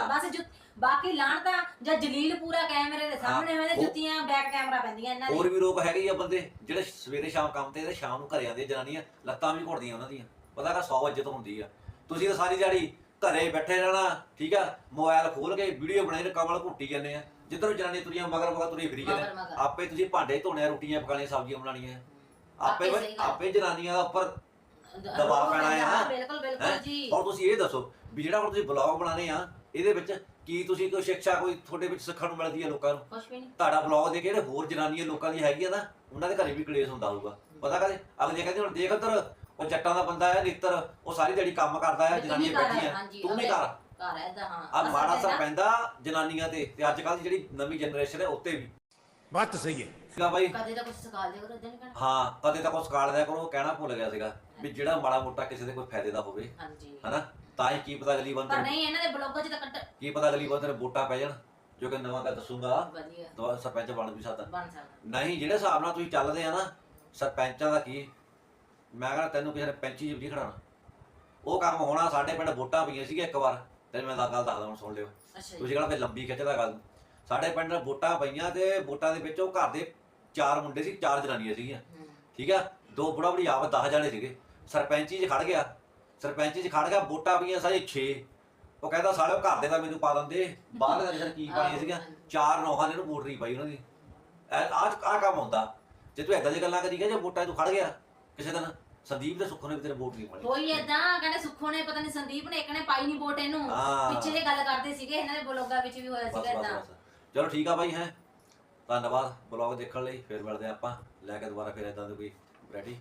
Speaker 1: ਬਸ ਬਾਕੀ ਲਾਣ ਤਾਂ ਜਾਂ ਜਲੀਲ ਪੂਰਾ ਕੈਮਰੇ ਦੇ ਸਾਹਮਣੇ ਹੋਵੇ ਤੇ ਜੁੱਤੀਆਂ ਬੈਕ ਕੈਮਰਾ ਪੈਂਦੀਆਂ ਇਹਨਾਂ
Speaker 2: ਹੋਰ
Speaker 1: ਦੀ।
Speaker 2: ਵੀ ਲੋਕ ਹੈਗੇ ਹੀ ਆ ਬੰਦੇ ਜਿਹੜੇ ਸਵੇਰੇ ਸ਼ਾਮ ਕੰਮ ਤੇ ਤੇ ਸ਼ਾਮ ਨੂੰ ਘਰੇ ਆਉਂਦੇ ਜਨਾਨੀਆਂ ਲੱਤਾਂ ਵੀ ਘੁੱਟਦੀਆਂ ਉਹਨਾਂ ਦੀਆਂ। ਪਤਾ ਕਾ 100 ਇੱਜ਼ਤ ਹੁੰਦੀ ਆ। ਤੁਸੀਂ ਤਾਂ ਸਾਰੀ ਦਿਹਾੜੀ ਘਰੇ ਬੈਠੇ ਰਹਿਣਾ ਠੀਕ ਆ? ਮੋਬਾਈਲ ਖੋਲ ਕੇ ਵੀਡੀਓ ਬਣਾਈ ਤੇ ਕਮਲ ਘੁੱਟੀ ਜਾਂਦੇ ਆ। ਜਿੱਧਰ ਜਨਾਨੀ ਤੁਰੀਆਂ ਮਗਰ ਮਗਰ ਤੁਰੀ ਫਿਰੀ ਜਾਂਦੇ
Speaker 1: ਮਗਰ।
Speaker 2: ਆਪੇ ਤੁਸੀਂ ਭਾਂਡੇ ਧੋਣੇ ਰੋਟੀਆਂ ਪਕਾਣੀਆਂ ਸਬਜ਼ੀਆਂ ਬਣਾਉਣੀਆਂ। ਆਪੇ
Speaker 1: ਆਪੇ ਸਹੀ ਗੱਲ।
Speaker 2: ਆਪੇ ਜਨਾਨੀਆਂ ਦਾ ਉੱਪਰ ਦਬਾਅ ਪੈਣਾ ਆ।
Speaker 1: ਬਿਲਕੁਲ ਬਿਲਕੁਲ ਜੀ।
Speaker 2: ਹੁਣ ਤੁਸੀਂ ਇਹ ਦੱਸੋ ਵੀ ਜਿਹੜਾ ਹੁਣ ਤੁਸੀਂ ਬਲੌਗ ਬਣਾਉਣੇ ਆ ਇਹਦੇ ਵਿੱਚ ਕੀ ਤੁਸੀਂ ਕੋਈ ਸਿੱਖਿਆ ਕੋਈ ਤੁਹਾਡੇ ਵਿੱਚ ਸਿੱਖਣ ਨੂੰ ਮਿਲਦੀ ਹੈ ਲੋਕਾਂ ਨੂੰ?
Speaker 1: ਕੁਛ ਵੀ ਨਹੀਂ।
Speaker 2: ਤੁਹਾਡਾ ਬਲੌਗ ਦੇ ਕਿਹੜੇ ਹੋਰ ਜਨਾਨੀਆਂ ਲੋਕਾਂ ਦੀ ਹੈਗੀਆਂ ਨਾ ਉਹਨਾਂ ਦੇ ਘਰੇ ਵੀ ਕਲੇਸ਼ ਹੁੰਦਾ ਹੋਊਗਾ। ਪਤਾ ਕਦੇ? ਅਗਲੇ ਕਹਿੰਦੇ ਹੁਣ ਦੇਖ ਉੱਧਰ ਉਹ ਜੱਟਾਂ ਦਾ ਬੰਦਾ ਹੈ ਨਿੱਤਰ ਉਹ ਸਾਰੀ ਦਿਹਾੜੀ ਕੰਮ ਕਰਦਾ ਹੈ ਜਨਾਨੀਆਂ ਬੈਠੀਆਂ। ਤੂੰ ਵੀ
Speaker 1: ਉਹਦੇ-
Speaker 2: ਕਰ
Speaker 1: ਘਰ ਹਾਂ।
Speaker 2: ਆ ਮਾੜਾ ਅਸਰ
Speaker 1: ਪੈਂਦਾ
Speaker 2: ਜਨਾਨੀਆਂ ਤੇ ਤੇ ਅੱਜ ਕੱਲ ਦੀ ਜਿਹੜੀ ਨਵੀਂ ਜਨਰੇਸ਼ਨ ਹੈ ਉੱਤੇ ਵੀ।
Speaker 3: ਬਾਤ ਸਹੀ ਹੈ।
Speaker 2: ਕਾ ਬਾਈ?
Speaker 1: ਕਦੇ ਤਾਂ ਕੁਝ ਸਿਖਾ ਦੇ ਕਰੋ ਦਿਨ
Speaker 2: ਹਾਂ ਕਦੇ ਤਾਂ ਕੁਛ ਕਾਲ ਦਿਆ ਕਰੋ ਕਹਿਣਾ ਭੁੱਲ ਗਿਆ ਸੀਗਾ। ਵੀ ਜਿਹੜਾ ਮਾੜਾ ਮੋਟਾ ਕਿਸੇ ਦੇ ਕੋਈ ਫਾਇਦੇ ਦਾ ਹੋਵੇ
Speaker 1: ਹਾਂਜੀ।
Speaker 2: ਹਨਾ? ਤਾਂ ਹੀ ਕੀ ਪਤਾ ਅਗਲੀ
Speaker 1: ਪਰ
Speaker 2: ਬੰਦੇ
Speaker 1: ਨਹੀਂ ਇਹਨਾਂ ਦੇ ਬਲੌਗਾਂ 'ਚ ਤਾਂ ਕੱਟ
Speaker 2: ਕੀ ਪਤਾ ਅਗਲੀ ਬੰਦੇ ਨੂੰ ਵੋਟਾਂ ਪੈ ਜਾਣ ਜੋ ਕਿ ਨਵਾਂ ਮੈਂ ਦੱਸੂਗਾ।
Speaker 1: ਵਧੀਆ।
Speaker 2: ਦੁਆ ਸਰਪੰਚ ਬਣ ਵੀ ਸਕਦਾ।
Speaker 1: ਬਣ ਸਕਦਾ।
Speaker 2: ਨਹੀਂ ਜਿਹੜੇ ਹਿਸਾਬ ਨਾਲ ਤੁਸੀਂ ਚੱਲਦੇ ਆ ਨਾ ਸਰਪੰਚਾਂ ਦਾ ਕੀ? ਮੈਂ ਕਹਿੰਦਾ ਤੈਨੂੰ ਕਿਸੇ ਨੇ ਪੈਂਚੀ ਨਹੀਂ ਖੜਾਣਾ ਉਹ ਕੰਮ ਹੋਣਾ ਸਾਡੇ ਪਿੰਡ ਵੋਟਾਂ ਪਈਆਂ ਸੀਗੀਆਂ ਇੱਕ ਵਾਰ। ਤੈਨੂੰ ਮੈਂ ਤਾਂ ਗੱਲ ਦੱਸਦਾ ਹੁਣ ਸੁਣ ਲਿਓ।
Speaker 1: ਅੱਛਾ ਜੀ।
Speaker 2: ਤੁਸੀਂ ਕਹਿੰਦਾ ਫੇ ਲੰਬੀ ਖਿੱਚਦਾ ਗੱਲ। ਸਾਡੇ ਪਿੰਡ ਵੋਟਾਂ ਪਈਆਂ ਤੇ ਵੋਟਾਂ ਦੇ ਵਿੱਚੋਂ ਘਰ ਦੇ ਚਾਰ ਮੁੰਡੇ ਸੀ ਚਾਰ ਜਨਾਨੀਆਂ ਸੀਗੀਆਂ।
Speaker 1: ਹੂੰ।
Speaker 2: ਠੀਕ ਆ? ਦੋ ਬੁੜਾ ਬੜੀ ਆਪ 10 ਜਾਣੇ ਸੀਗੇ। ਸਰਪੰਚੀ 'ਚ ਖੜ ਗਿਆ। ਸਰਪੰਚੀ 'ਚ ਖੜ ਗਿਆ ਵੋਟਾਂ ਪਈਆਂ ਸਾਰੇ 6 ਉਹ ਕਹਿੰਦਾ ਸਾਲਿਓ ਘਰ ਦੇ ਤਾਂ ਮੈਨੂੰ ਪਾ ਦਿੰਦੇ। ਬਾਹਰ ਦਾ ਰਿਜ਼ਲਟ ਕੀ ਪਾਈਆਂ ਸੀਗੀਆਂ ਚਾਰ ਨੌਹਾਂ ਨੇ ਇਹਨੂੰ ਵੋਟ ਨਹੀਂ ਪਾਈ ਉਹਨਾਂ ਦੀ। ਆਹ ਆਹ ਕੰਮ ਹੁੰਦਾ। ਜੇ ਤੂੰ ਏਦਾਂ ਦੀ ਗੱਲਾਂ ਕਰੀ ਗਿਆ ਜੇ ਵੋਟਾਂ 'ਚ ਤੂੰ ਖੜ ਗਿਆ ਕਿਸੇ ਦਿਨ ਸੰਦੀਪ ਦੇ ਸੁੱਖੋਂ ਨੇ ਵੀ ਤੇਰੇ ਵੋਟ ਨਹੀਂ ਪਾਈ
Speaker 1: ਕੋਈ ਏਦਾਂ ਕਹਿੰਦੇ ਸੁੱਖੋ ਨੇ ਪਤਾ ਨਹੀਂ ਸੰਦੀਪ ਨੇ ਇੱਕ ਨੇ ਪਾਈ ਨਹੀਂ ਵੋਟ ਇਹਨੂੰ। ਪਿੱਛੇ ਜੇ ਗੱਲ ਕਰਦੇ ਸੀਗੇ ਇਹਨਾਂ ਦੇ ਬਲੌਗਾਂ ਵਿੱਚ ਵੀ ਹੋਇਆ ਸੀਗਾ
Speaker 2: ਬਸ ਚਲੋ ਠੀਕ ਆ ਬਾਈ ਹੈ। ਧੰਨਵਾਦ ਬਲੌਗ ਦੇਖਣ ਲਈ। ਫਿਰ ਮਿਲਦੇ ਆਪਾਂ। ਲੈ ਕੇ ਦੁਬਾਰਾ ਫਿਰ ਇਦਾਂ ਦੀ ਕੋਈ ਵੈਰਾਈਟੀ।